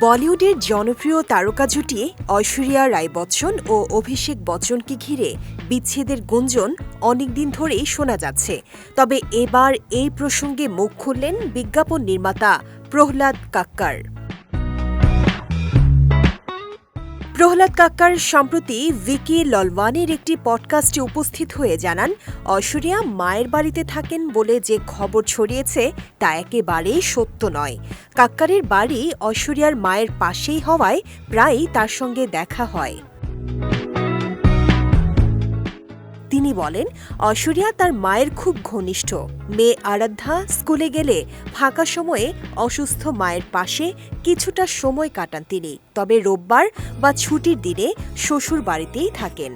বলিউডের জনপ্রিয় তারকা জুটি ঐশ্বরিয়া রায় বচ্চন ও অভিষেক বচ্চনকে ঘিরে বিচ্ছেদের গুঞ্জন অনেকদিন ধরেই শোনা যাচ্ছে। তবে এবার এই প্রসঙ্গে মুখ খুললেন বিজ্ঞাপন নির্মাতা প্রহ্লাদ কাক্কার। প্রহ্লাদ কাক্কার সম্প্রতি ভিকি ললওয়ানির একটি পডকাস্টে উপস্থিত হয়ে জানান অসুরিয়া মায়ের বাড়িতে থাকেন বলে যে খবর ছড়িয়েছে তা একেবারেই সত্য নয়। কাক্কারের বাড়ি অসুরিয়ার মায়ের পাশেই হওয়ায় প্রায়ই তার সঙ্গে দেখা হয়। তিনি বলেন অসুরিয়া তার মায়ের খুব ঘনিষ্ঠ। মেয়ে আরাধ্যা স্কুলে গেলে ফাঁকা সময়ে অসুস্থ মায়ের পাশে কিছুটা সময় কাটান তিনি। তবে রোববার বা ছুটির দিনে শ্বশুর বাড়িতেই থাকেন।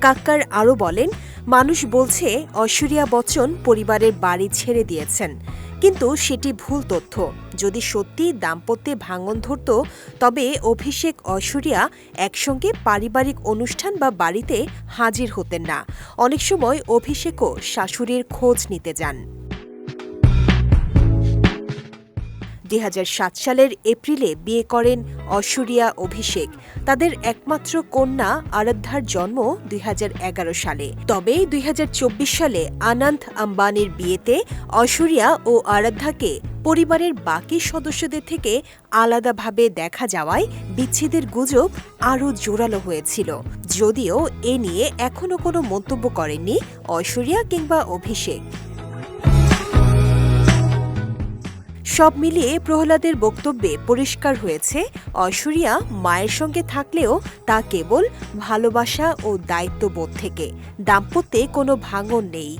কাক্কার আরও বলেন মানুষ বলছে ঐশ্বরিয়া বচ্চন পরিবারের বাড়ি ছেড়ে দিয়েছেন। কিন্তু সেটি ভুল তথ্য। যদি সত্যি দাম্পত্যে ভাঙন ধরত, তবে অভিষেক ঐশ্বরিয়া একসঙ্গে পারিবারিক অনুষ্ঠান বা বাড়িতে হাজির হতেন না। অনেক সময় অভিষেকও শাশুড়ির খোঁজ নিতে যান। দুই হাজার সাত সালের এপ্রিলে বিয়ে করেন ঐশ্বরিয়া অভিষেক। তাদের একমাত্র কন্যা আরাধ্যার জন্ম দুই হাজার এগারো সালে। তবে দুই হাজার চব্বিশ সালে আনন্ত আম্বানির বিয়েতে ঐশ্বরিয়া ও আরাধ্যাকে পরিবারের বাকি সদস্যদের থেকে আলাদাভাবে দেখা যাওয়ায় বিচ্ছেদের গুজব আরও জোরালো হয়েছিল। যদিও এ নিয়ে এখনও কোনো মন্তব্য করেননি ঐশ্বরিয়া কিংবা অভিষেক। সব মিলিয়ে প্রহ্লাদের বক্তব্যে পরিষ্কার হয়েছে, ঐশ্বরিয়া মায়ের সঙ্গে থাকলেও তা কেবল ভালোবাসা ও দায়িত্ববোধ থেকে। দাম্পত্যে কোনো ভাঙন নেই।